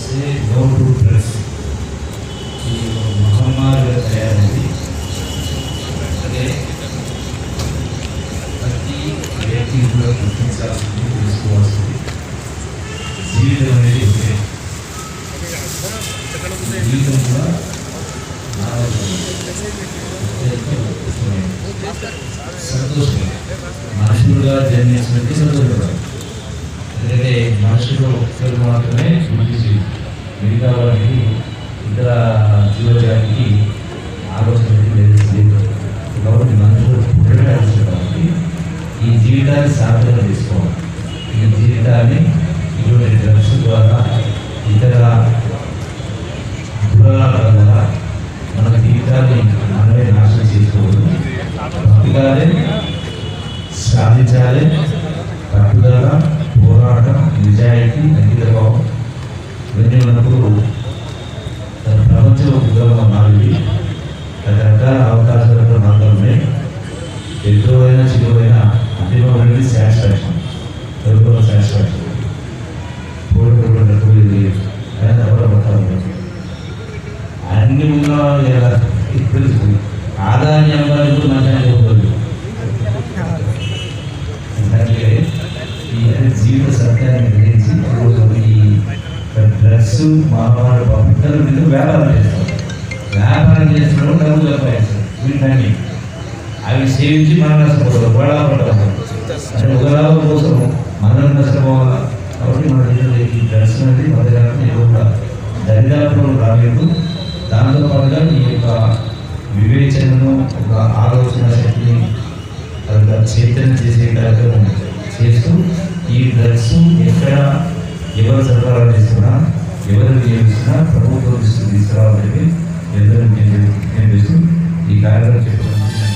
से door to dress ఈ మహమ్మారి తయారైంది అదే ప్రతి వ్యక్తి కూడా గుర్తించాల్సింది తెలుసుకోవాల్సింది జీవితం అనేది ఒకే జీవితం కూడా సంతోషం మనుషులుగా జన్మించినట్టు సంతోషపడాలి లేదా మనుషులు ఒక్కరు మాత్రమే బుద్ధిజీవి మిగతా వారికి ఇతర జీవజాతికి ఆలోచన లేదు కాబట్టి మనుషులు పుట్టడమే అవసరం కాబట్టి ఈ జీవితాన్ని సాధన తీసుకోవాలి ఈ జీవితాన్ని ఇటువంటి డ్రగ్స్ ద్వారా ఇతర దురాల ద్వారా మన జీవితాన్ని మనమే నాశనం చేసుకోవాలి. సాధించాలి నిజాయితీ అంకితభావం ఇవన్నీ ఉన్నప్పుడు తన ప్రపంచం ఉద్యోగంగా మారింది రకరకాల అవకాశాలు మాత్రమే ఎక్కువైనా చిరువైనా అంతిమమైనది సాటిస్ఫాక్షన్ తెలుగులో సాటిస్ఫాక్షన్ కోరుకున్నట్టు ఇది ఆయన ఎవరో అన్ని ఉన్న ఇప్పుడు ఆదాయ అంశాలు మంచిగా డ్రగ్స్ మహామారి ఇద్దరు మీద వ్యాపారం చేస్తారు. వ్యాపారం చేసినప్పుడు డబ్బులు సంపాదిస్తారు. వీటిని అవి సేవించి మనం నష్టపోతాం. గొడవ పడతాం అంటే కోసం మనం నష్టపోవాలా? కాబట్టి మన దగ్గర ఈ డ్రగ్స్ అనేది మన దగ్గర కూడా దరిదాపులు రాలేదు. దాంతో పాటుగా ఈ యొక్క వివేచనను ఒక ఆలోచన శక్తిని అలా చైతన్యం చేసే కార్యక్రమం చేస్తూ ఈ డ్రగ్స్ ఎక్కడ ఎవరు సరఫరా చేస్తున్నా ఎవరు నియమిస్తున్నా ప్రభుత్వం దృష్టికి తీసుకురావాలని ఎందరూ నేను చేస్తూ ఈ కార్యక్రమం